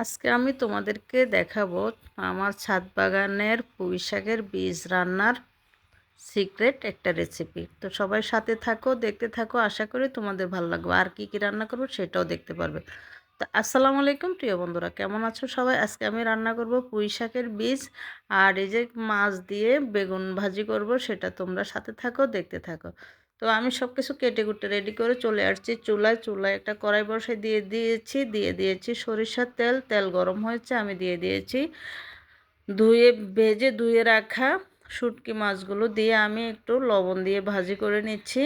আজকে আমি তোমাদেরকে দেখাবো আমার ছাদ বাগানের পুঁই শাকের বীজ রান্নার সিক্রেট একটা রেসিপি তো সবাই সাথে থাকো, দেখতে থাকো, আশা করি তোমাদের ভালো লাগবে। আর কি কি রান্না করব সেটাও দেখতে পারবে। তো আসসালামু আলাইকুম প্রিয় বন্ধুরা, কেমন আছো সবাই? আজকে আমি রান্না করব পুঁই শাকের বীজ। আর এই যে মাছ দিয়ে বেগুন ভাজি করব, সেটা তোমরা সাথে থাকো, দেখতে থাকো। তো আমি সব কিছু কেটে কুটে রেডি করে চলে আসছি। চুলায় চুলায় একটা কড়াই বসে দিয়ে দিয়েছি দিয়ে দিয়েছি সরিষার তেল তেল গরম হয়েছে, আমি দিয়ে দিয়েছি। ধুয়ে, ভেজে, ধুয়ে রাখা শুটকি মাছগুলো দিয়ে আমি একটু লবণ দিয়ে ভাজি করে নিচ্ছি।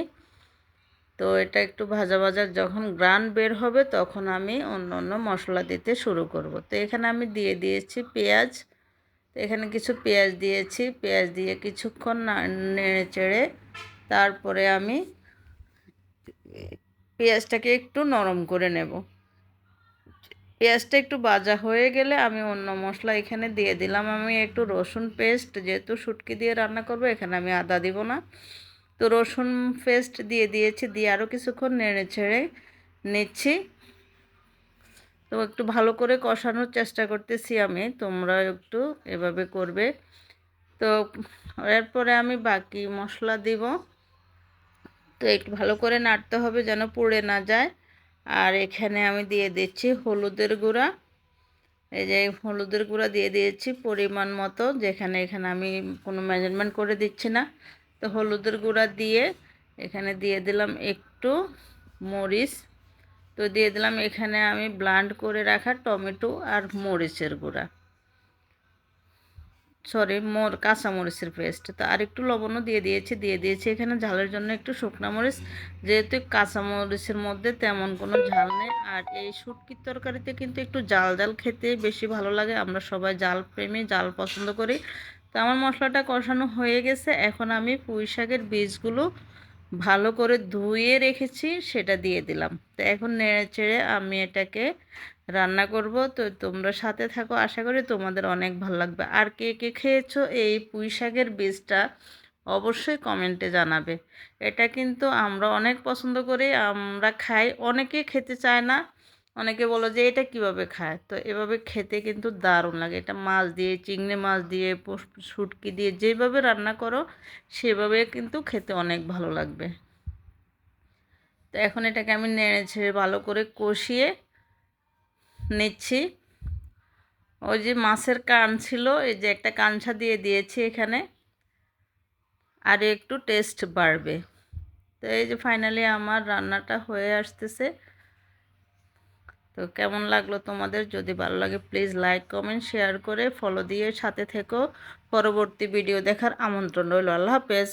তো এটা একটু ভাজা ভাজা যখন গ্রান বের হবে তখন আমি অন্য অন্য মশলা দিতে শুরু করব। তো এখানে আমি দিয়ে দিয়েছি পেঁয়াজ। এখানে কিছু পেঁয়াজ দিয়েছি। পেঁয়াজ দিয়ে কিছুক্ষণ নেড়ে চেড়ে তারপরে আমি পেঁয়াজটাকে একটু নরম করে নেব। পেঁয়াজটা একটু বাজা হয়ে গেলে আমি অন্য মশলা এখানে দিয়ে দিলাম। আমি একটু রসুন পেস্ট যেহেতু শুটকি দিয়ে রান্না করব, এখানে আমি আদা দিব না। তো রসুন পেস্ট দিয়ে দিয়েছি, দিয়ে আরও কিছুক্ষণ নেড়ে ছেড়ে নিচ্ছি। তো একটু ভালো করে কষানোর চেষ্টা করতেছি আমি, তোমরা একটু এভাবে করবে। তো এরপরে আমি বাকি মশলা দিব। তো একটু ভালো করে নাড়তে হবে যেন পুড়ে না যায়। আর এখানে আমি দিয়ে দিচ্ছি হলুদের গুঁড়া। এই যে হলুদের গুঁড়া দিয়ে দিয়েছি পরিমাণ মতো, যেখানে এখানে আমি কোনো মেজারমেন্ট করে দিচ্ছি না। তো হলুদের গুঁড়া দিয়ে এখানে দিয়ে দিলাম একটু মরিচ। তো দিয়ে দিলাম এখানে আমি ব্লান্ড করে রাখা টমেটো আর মরিচের গুঁড়া। সরি, মোর কাঁচামরিচের পেস্ট তো আর একটু লবণও দিয়ে দিয়েছি দিয়ে দিয়েছি এখানে ঝালের জন্য একটু শুকনো মরিচ। যেহেতু কাঁচামরিচের মধ্যে তেমন কোনো ঝাল নেই, আর এই শুটকির তরকারিতে কিন্তু একটু জাল জাল খেতে বেশি ভালো লাগে। আমরা সবাই জাল প্রেমী, জাল পছন্দ করি। তো আমার মশলাটা কষানো হয়ে গেছে। এখন আমি পুঁই শাকের বীজগুলো ভালো করে ধুয়ে রেখেছি, সেটা দিয়ে দিলাম। তো এখন নেড়ে চেড়ে আমি এটাকে রান্না করব। তো তোমরা সাথে থাকো। আশা করি তোমাদের অনেক ভালো লাগবে। আর কে কে খেয়েছো এই পুঁই শাকের বীজটা অবশ্যই কমেন্টে জানাবে। এটা কিন্তু আমরা অনেক পছন্দ করি। আমরা খাই, অনেকে খেতে চায় না। অনেকে বলো যে, এটা কীভাবে খায়? তো এভাবে খেতে কিন্তু দারুণ লাগে। এটা মাছ দিয়ে, চিংড়ি মাছ দিয়ে শুটকি দিয়ে যেভাবে রান্না করো, সেভাবে কিন্তু খেতে অনেক ভালো লাগবে। তো এখন এটাকে আমি নেড়ে ছেড়ে ভালো করে কষিয়ে নিচ্ছি। ওই যে মাছের কান ছিল, এই যে একটা কানছা দিয়ে দিয়েছি এখানে। আর একটু টেস্ট বাড়বে। তো এই যে ফাইনালি আমার রান্নাটা হয়ে আসতেছে। তো কেমন লাগল তোমাদের? যদি ভালো লাগে প্লিজ লাইক কমেন্ট শেয়ার করে ফলো দিয়ে সাথে থেকো। পরবর্তী ভিডিও দেখার আমন্ত্রণ রইল। আল্লাহ হাফেজ।